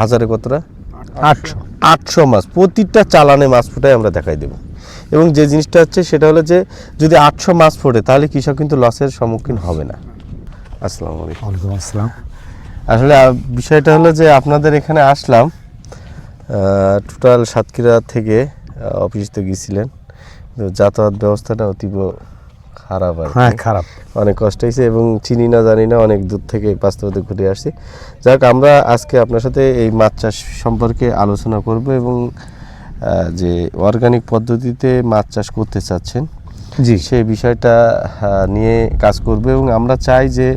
হাজারে কতটা? আটশো। আটশো। মাছ। প্রতিটা চালানে মাছ ফুটাই আমরা দেখাই দেব। এবং যে জিনিসটা হচ্ছে সেটা হলো যে যদি আটশো মাছ ফোটে তাহলে কৃষক কিন্তু লসের সম্মুখীন হবে না। আসসালামু আলাইকুম। আসসালাম। আসলে বিষয়টা হলো যে আপনাদের এখানে আসলাম টোটাল সাতক্ষীরা থেকে অফিস তো গিয়েছিলেন যাতায়াত ব্যবস্থাটা অতীব খারাপ আর হ্যাঁ খারাপ। অনেক কষ্ট হয়েছে এবং চিনি না জানি না অনেক দূর থেকে বাস্তবতে ঘুরে আসছি। যাক আমরা আজকে আপনার সাথে এই মাছ চাষ সম্পর্কে আলোচনা করব এবং যে অর্গানিক পদ্ধতিতে মাছ চাষ করতে চাচ্ছেন জি। সেই বিষয়টা নিয়ে কাজ করবে এবং আমরা চাই যে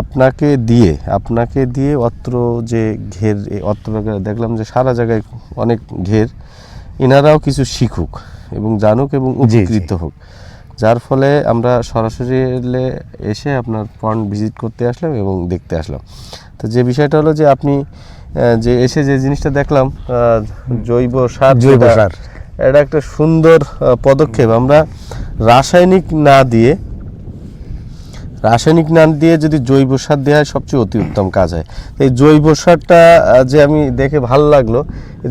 আপনাকে দিয়ে আপনাকে দিয়ে অত্র যে ঘের অত্র দেখলাম যে সারা জায়গায় অনেক ঘের এনারাও কিছু শিখুক এবং জানুক এবং। উপকৃত হোক। যার ফলে আমরা সরাসরি এলে এসে আপনার পয়েন্ট ভিজিট করতে আসলাম এবং দেখতে আসলাম। তো যে বিষয়টা হলো যে আপনি যে এসে যে জিনিসটা দেখলাম জৈব সার জৈব সার। এটা একটা সুন্দর পদক্ষেপ। আমরা রাসায়নিক না দিয়ে রাসায়নিক না দিয়ে যদি জৈব সার দেওয়া হয় সবচেয়ে অতি উত্তম কাজ হয়। তো এই জৈব সারটা যে আমি দেখে ভালো লাগল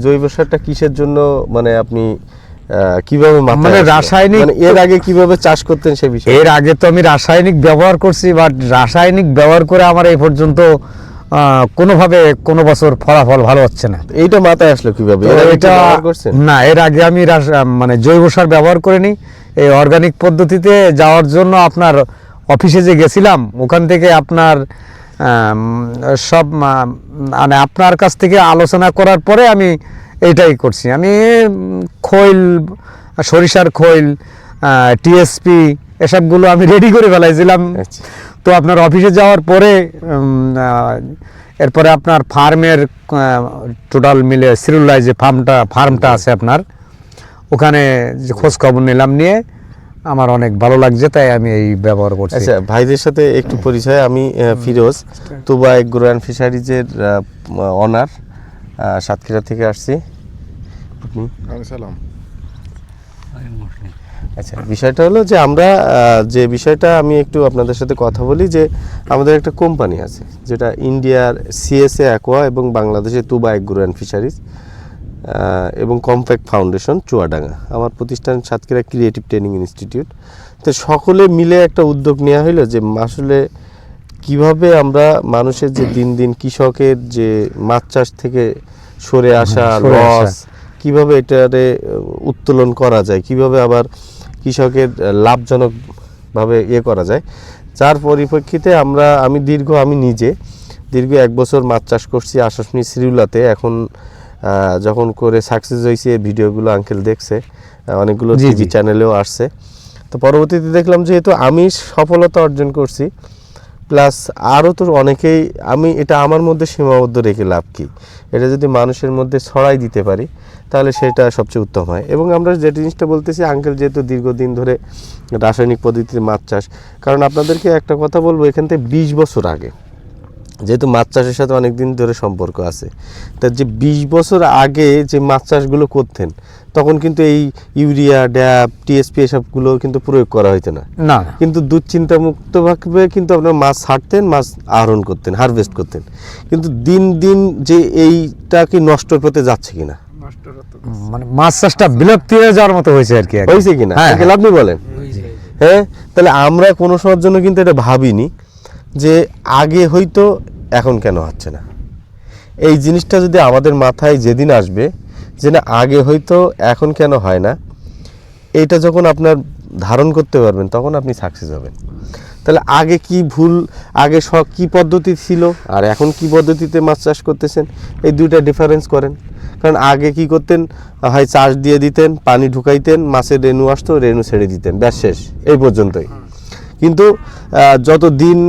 জৈব সারটা কিসের জন্য মানে আপনি কীভাবে মানে? রাসায়নিক- মানে এর আগে কীভাবে চাষ করতেন সে বিষয়ে? এর আগে তো আমি রাসায়নিক ব্যবহার করছি বাট রাসায়নিক ব্যবহার করে আমার এই পর্যন্ত কোনোভাবে কোনো বছর ফলাফল ভালো হচ্ছে না। এইটা মাথায় আসলো কীভাবে? এটা না এর আগে আমি মানে জৈব সার ব্যবহার করিনি। এই অর্গানিক পদ্ধতিতে যাওয়ার জন্য আপনার অফিসে যে গেছিলাম ওখান থেকে আপনার সব মানে আপনার কাছ থেকে আলোচনা করার পরে আমি এইটাই করছি। আমি খৈল সরিষার খৈল টিএসপি এসবগুলো আমি রেডি করে ফেলাইছিলাম। আচ্ছা। তো আপনার অফিসে যাওয়ার পরে এরপরে আপনার ফার্মের টোটাল মিলে সিরুল্লায় যে ফার্মটা ফার্মটা আছে আপনার ওখানে যে খোঁজ খবর নিলাম নিয়ে আমার অনেক ভালো লাগছে তাই আমি এই ব্যবহার করছি। আচ্ছা ভাইদের সাথে একটু পরিচয় আমি ফিরোজ তুবা এগ্রো অ্যান্ড ফিশারিজের অনার সাতক্ষীরা থেকে আসছি। আপনি? সালাম। আচ্ছা বিষয়টা হলো যে আমরা যে বিষয়টা আমি একটু আপনাদের সাথে কথা বলি যে আমাদের একটা কোম্পানি আছে যেটা ইন্ডিয়ার সিএসএ অ্যাকোয়া এবং বাংলাদেশে তুবা এগ্রো অ্যান্ড ফিশারিজ এবং কমপ্যাক্ট ফাউন্ডেশন চুয়াডাঙ্গা। আমার প্রতিষ্ঠান সাতক্ষীরা ক্রিয়েটিভ ট্রেনিং ইনস্টিটিউট। তো সকলে মিলে একটা উদ্যোগ নেওয়া হলো যে আসলে কীভাবে আমরা মানুষের যে দিন দিন কৃষকের যে মাছ চাষ থেকে সরে আসা লস কীভাবে এটারে উত্তোলন করা যায়? কীভাবে আবার কৃষকের আহ, লাভজনকভাবে ইয়ে করা যায়? যার পরিপ্রেক্ষিতে আমরা আমি দীর্ঘ আমি নিজে দীর্ঘ এক বছর মাছ চাষ করছি আশাসনি শ্রীউলাতে। এখন যখন করে সাকসেস হয়েছে ভিডিওগুলো আঙ্কেল দেখছে অনেকগুলো টিভি। চ্যানেলেও আসছে। তো পরবর্তীতে দেখলাম যেহেতু আমি সফলতা অর্জন করছি প্লাস আরও তো অনেকেই, আমি এটা আমার মধ্যে সীমাবদ্ধ রেখে লাভ কী? এটা যদি মানুষের মধ্যে ছড়াই দিতে পারি, তাহলে সেটা সবচেয়ে উত্তম হয়। এবং আমরা যে জিনিসটা বলতেছি আঙ্কেল যেহেতু দীর্ঘদিন ধরে রাসায়নিক পদ্ধতিতে মাছ চাষ, কারণ আপনাদেরকে একটা কথা বলব, এখান থেকে বিশ বছর আগে যেহেতু মাছ চাষের সাথে অনেক দিন ধরে সম্পর্ক আছে। তা যে বিশ বছর আগে যে মাছ চাষগুলো করতেন তখন কিন্তু এই ইউরিয়া ড্যাব টিএসপি এসবগুলো কিন্তু প্রয়োগ করা হতো না। না। কিন্তু দুশ্চিন্তা মুক্তভাবে কিন্তু আপনার মাছ ছাড়তেন মাছ আহরণ করতেন হারভেস্ট করতেন। কিন্তু দিন দিন যে এইটা কি নষ্ট হতে যাচ্ছে কিনা? মানে মাছ চাষটা বিলুপ্তি হয়ে যাওয়ার মতো হয়েছে আর কি হয়েছে কিনা? হ্যাঁ, আপনি বলেন। হ্যাঁ তাহলে আমরা কোনো সময়ের জন্য কিন্তু এটা ভাবিনি। যে আগে হয়তো এখন কেন হচ্ছে না। এই জিনিসটা যদি আমাদের মাথায় যেদিন আসবে যে না, আগে হয়তো এখন কেন হয় না, এটা যখন আপনার ধারণ করতে পারবেন, তখন আপনি সাকসেস হবেন। তাহলে আগে কি ভুল, আগে সব কি পদ্ধতি ছিল, আর এখন কি পদ্ধতিতে মাছ চাষ করতেছেন, এই দুইটা ডিফারেন্স করেন। কারণ আগে কি করতেন, হয় চাষ দিয়ে দিতেন, পানি ঢুকাইতেন, মাছের রেণু আসতো, রেণু ছেড়ে দিতেন, ব্যাস শেষ, এই পর্যন্তই। কিন্তু আহ, যত দিন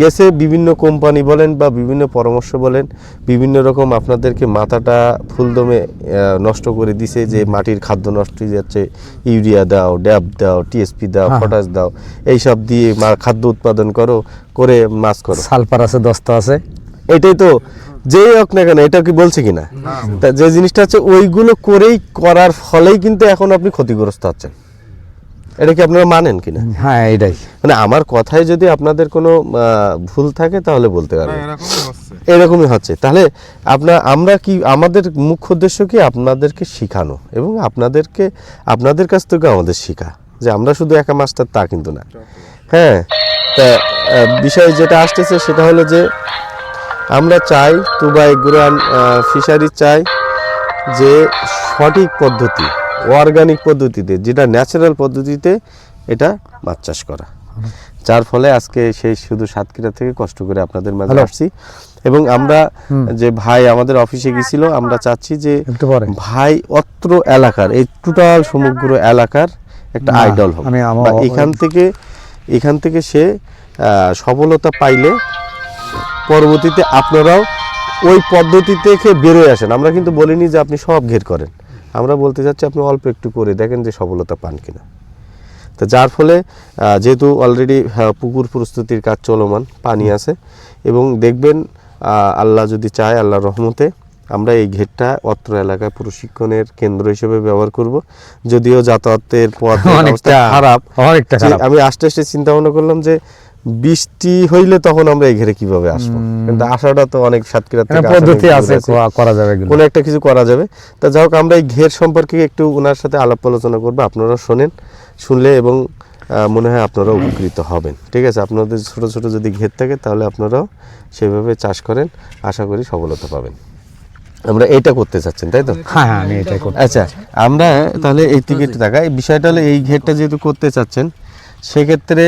গেছে বিভিন্ন কোম্পানি বলেন বা বিভিন্ন পরামর্শ বলেন বিভিন্ন রকম আপনাদেরকে মাথাটা ফুলদমে নষ্ট করে দিছে যে মাটির খাদ্য নষ্ট হয়ে যাচ্ছে ইউরিয়া দাও ড্যাব দাও টিএসপি দাও হ্যাঁ। পটাশ দাও এইসব দিয়ে মা- খাদ্য উৎপাদন করো করে মাছ করো। সালফার আছে দস্তা আছে। এটাই তো যেই হোক না কেন এটা কি বলছে কিনা? তা যে জিনিসটা হচ্ছে ওইগুলো করেই করার ফলেই কিন্তু এখন আপনি ক্ষতিগ্রস্ত হচ্ছেন। এটা কি আপনারা মানেন কিনা? হ্যাঁ এটাই। মানে আমার কথায় যদি আপনাদের কোনো ভুল থাকে তাহলে বলতে পারবেন। এরকমই হচ্ছে। তাহলে আপনার আমরা কি আমাদের মুখ্য উদ্দেশ্য কি? আপনাদেরকে শেখানো এবং আপনাদেরকে আপনাদের কাছ থেকে আমাদের শেখা। যে আমরা শুধু একা মাস্টার তা কিন্তু না। হ্যাঁ তা বিষয় যেটা আসতেছে সেটা হলো যে আমরা চাই তুবাই গুরান ফিশারি চাই যে সঠিক পদ্ধতি অর্গানিক পদ্ধতিতে যেটা ন্যাচারাল পদ্ধতিতে এটা মাছ চাষ করা। যার ফলে আজকে সেই শুধু সাতক্ষীরা থেকে কষ্ট করে আপনাদের মাঝে. আসছি। এবং আমরা যে ভাই আমাদের অফিসে গেছিল আমরা চাচ্ছি যে ভাই অত্র এলাকার এই টোটাল সমগ্র এলাকার একটা আইডল হবে আমি এখান থেকে এখান থেকে সে আহ, সফলতা পাইলে পরবর্তীতে আপনারাও ওই পদ্ধতি থেকে বেরোয় আসেন। আমরা কিন্তু বলিনি যে আপনি সব ঘের করেন। আমরা বলতে চাচ্ছি আপনি অল্প একটু করে দেখেন যে সফলতা পান কিনা। তো যার ফলে যেহেতু অলরেডি পুকুর প্রস্তুতির কাজ চলমান পানি আছে এবং দেখবেন আল্লাহ যদি চায় আল্লাহর রহমতে আমরা এই ঘেরটা অত্র এলাকায় প্রশিক্ষণের কেন্দ্র হিসেবে ব্যবহার করব। যদিও যাতায়াতের পথ অনেকটা খারাপ। অনেকটা খারাপ। আমি আস্তে আস্তে চিন্তা ভাবনা করলাম যে বৃষ্টি হইলে তখন আমরা এই ঘেরে কীভাবে আসব। কিন্তু আসাটা তো অনেক সাতক্ষীরা থেকে পদ্ধতি আছে করা- যাবে কোনো একটা কিছু করা যাবে। তা যাই হোক আমরা এই ঘের সম্পর্কে একটু ওনার সাথে আলাপ আলোচনা করব আপনারা শোনেন শুনলে এবং মনে হয় আপনারা উপকৃত হবেন। ঠিক আছে আপনাদের ছোট ছোট যদি ঘের থাকে তাহলে আপনারাও সেভাবে চাষ করেন আশা করি সফলতা পাবেন। আমরা এটা করতে চাচ্ছেন তাই তো? হ্যাঁ হ্যাঁ আমি এটাই করতে আচ্ছা আমরা তাহলে এই দিকে একটু এই বিষয়টা হলো এই ঘেরটা যেহেতু করতে চাচ্ছেন সেক্ষেত্রে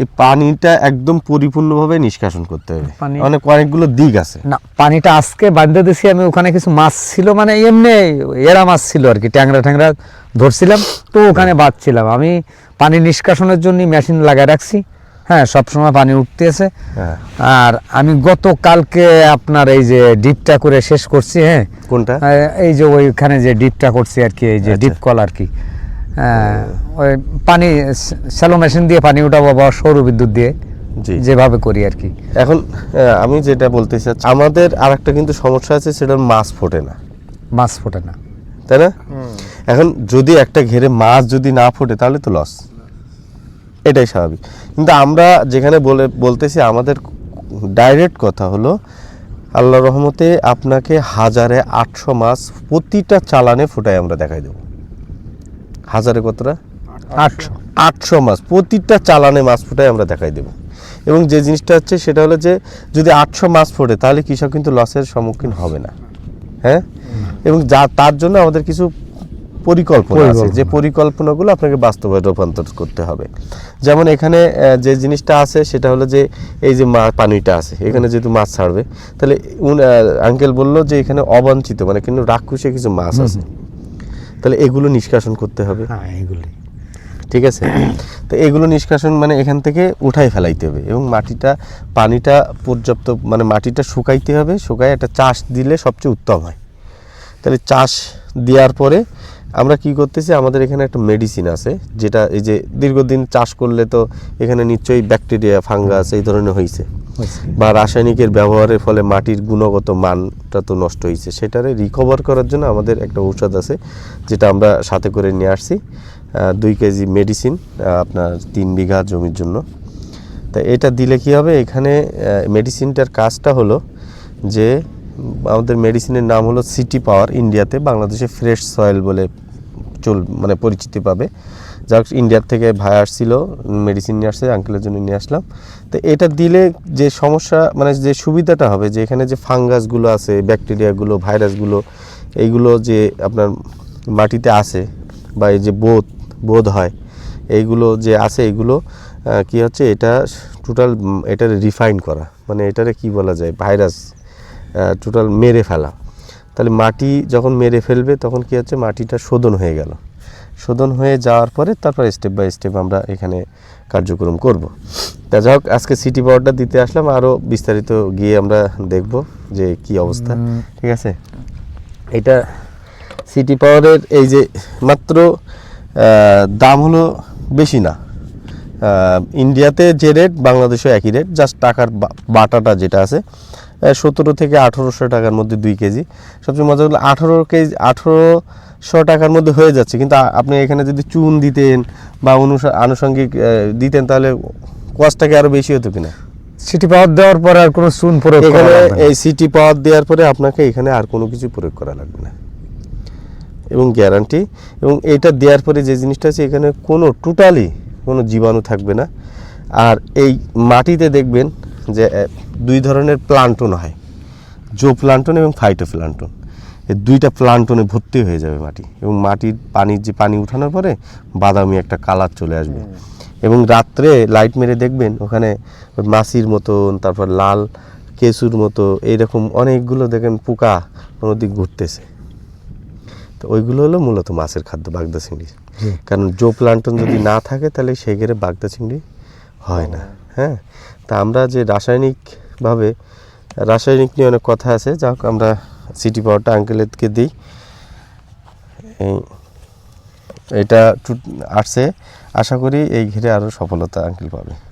এই পানিটা একদম পরিপূর্ণভাবে নিষ্কাশন করতে হবে। অনেক অনেকগুলো দিক আছে। না পানিটা আজকে বাঁধতে দিছি আমি ওখানে কিছু মাছ ছিল মানে এমনি এরা মাছ ছিল আর কি ট্যাংরা ট্যাংরা ধরছিলাম তো ওখানে বাঁধছিলাম আমি পানি নিষ্কাশনের জন্য মেশিন লাগাই রাখছি। হ্যাঁ সবসময় পানি উঠতেছে। হ্যাঁ। আর আমি গত কালকে আপনার এই যে ডিপটা করে শেষ করছি হ্যাঁ। কোনটা? এই যে ওইখানে যে ডিপটা করছি আর কি এই যে আচ্ছা। ডিপ কল আর কি। হ্যাঁ, ওই পানি স্যালো মেশিন দিয়ে পানি উঠাবো বা সৌর বিদ্যুৎ দিয়ে যেভাবে করি আর কি। এখন আমি যেটা বলতে চাচ্ছি আমাদের আর একটা কিন্তু সমস্যা আছে সেটা মাছ ফোটে না। মাছ ফোটে না। তাই না? এখন যদি একটা ঘেরে মাছ যদি না ফোটে তাহলে তো লস এটাই স্বাভাবিক। কিন্তু আমরা যেখানে বলে বলতেছি আমাদের ডাইরেক্ট কথা হলো আল্লাহ রহমতে আপনাকে হাজারে আটশো মাছ প্রতিটা চালানে ফুটাই আমরা দেখাই দেবো। হাজারে কতটা? আটশো। আটশো মাছ প্রতিটা চালানে মাছ ফুটাই আমরা দেখাই দেবো। এবং যে জিনিসটা হচ্ছে সেটা হলো যে যদি আটশো মাছ ফোটে তাহলে কৃষক কিন্তু লসের সম্মুখীন হবে না। হ্যাঁ? এবং যা তার জন্য আমাদের কিছু পরিকল্পনা আছে যে পরিকল্পনাগুলো আপনাকে বাস্তবে রূপান্তর করতে হবে। যেমন এখানে যে জিনিসটা আছে সেটা হলো যে এই যে মা পানিটা আছে এখানে যেহেতু মাছ ছাড়বে তাহলে আঙ্কেল বলল যে এখানে অবাঞ্ছিত মানে কিন্তু রাক্ষসে কিছু মাছ আছে। তাহলে এগুলো নিষ্কাশন করতে হবে। হ্যাঁ ঠিক আছে? তো এগুলো নিষ্কাশন মানে এখান থেকে উঠাই ফেলাইতে হবে এবং মাটিটা পানিটা পর্যাপ্ত মানে মাটিটা শুকাইতে হবে শুকায় একটা চাষ দিলে সবচেয়ে উত্তম হয়। তাহলে চাষ দেওয়ার পরে আমরা কি করতেছি আমাদের এখানে একটা মেডিসিন আছে যেটা এই যে দীর্ঘদিন চাষ করলে তো এখানে নিশ্চয়ই ব্যাকটেরিয়া ফাঙ্গাস এই ধরনের হয়েছে বা রাসায়নিকের ব্যবহারের ফলে মাটির গুণগত মানটা তো নষ্ট হয়েছে সেটারে রিকভার করার জন্য আমাদের একটা ঔষধ আছে যেটা আমরা সাথে করে নিয়ে আসছি দুই কেজি মেডিসিন আপনার তিন বিঘা জমির জন্য। তা এটা দিলে কি হবে? এখানে মেডিসিনটার কাজটা হলো যে আমাদের মেডিসিনের নাম হলো সিটি পাওয়ার ইন্ডিয়াতে বাংলাদেশে ফ্রেশ সয়েল বলে চল মানে পরিচিতি পাবে। যাক ইন্ডিয়ার থেকে ভাই আসছিল মেডিসিন নিয়ে আসছে আঙ্কেলের জন্য নিয়ে আসলাম। তো এটা দিলে যে সমস্যা মানে যে সুবিধাটা হবে, যে এখানে যে ফাঙ্গাসগুলো আছে, ব্যাকটেরিয়াগুলো, ভাইরাসগুলো, এইগুলো যে আপনার মাটিতে আছে, বা এই যে বোধ বোধ হয়, এইগুলো যে আছে এগুলো কি হচ্ছে, এটা টোটাল এটার রিফাইন করা। মানে এটারে কি বলা যায়, ভাইরাস টোটাল মেরে ফেলা। তাহলে মাটি যখন মেরে ফেলবে তখন কি হচ্ছে? মাটিটা শোধন হয়ে গেল। শোধন হয়ে যাওয়ার পরে তারপর স্টেপ বাই স্টেপ আমরা এখানে কার্যক্রম করব। তা যাই হোক আজকে সিটি পাওয়ারটা দিতে আসলাম। আরও বিস্তারিত গিয়ে আমরা দেখব যে কি অবস্থা। ঠিক আছে? এটা সিটি পাওয়ারের এই যে মাত্র দাম হলো বেশি না। ইন্ডিয়াতে যে রেট বাংলাদেশেও একই রেট জাস্ট টাকার বাটাটা যেটা আছে সতেরো থেকে আঠেরোশো টাকার মধ্যে দুই কেজি। সবচেয়ে মজা হলো আঠেরো কেজি আঠেরো শো টাকার মধ্যে হয়ে যাচ্ছে। কিন্তু আপনি এখানে যদি চুন দিতেন বা আনুষঙ্গিক দিতেন তাহলে কষ্টটাকে আরও বেশি হতো কিনা? সিটি পাওয়ার দেওয়ার পরে আর কোনো চুন প্রয়োগ এখানে এই সিটি পাওয়ার দেওয়ার পরে আপনাকে এখানে আর কোনো কিছু প্রয়োগ করা লাগবে না। এবং গ্যারান্টি। এবং এটা দেওয়ার পরে যে জিনিসটা আছে এখানে কোনো টোটালি কোনো জীবাণু থাকবে না। আর এই মাটিতে দেখবেন যে দুই ধরনের প্লান্টন হয়। জো প্লান্টন এবং ফাইটো প্লান্টন এই দুইটা প্লান্টনে ভর্তি হয়ে যাবে মাটি এবং মাটির পানির যে পানি উঠানোর পরে বাদামি একটা কালার চলে আসবে। এবং রাত্রে লাইট মেরে দেখবেন ওখানে মাছির মতন তারপর লাল কেসুর মতো এইরকম অনেকগুলো দেখেন পোকা কোনো দিক ঘুরতেছে। তো ওইগুলো হলো মূলত মাছের খাদ্য বাগদা চিংড়ি। কারণ জো প্লান্টন যদি না থাকে তাহলে সেক্ষেত্রে বাগদা চিংড়ি হয় না। হ্যাঁ? তা আমরা যে রাসায়নিকভাবে, রাসায়নিক নিয়ে অনেক কথা আছে যা হোক আমরা সিটি পাওয়ারটা আঙ্কেলকে দিই। এই, এটা আসছে। আশা করি এই ঘিরে আরও সফলতা আঙ্কেল পাবে।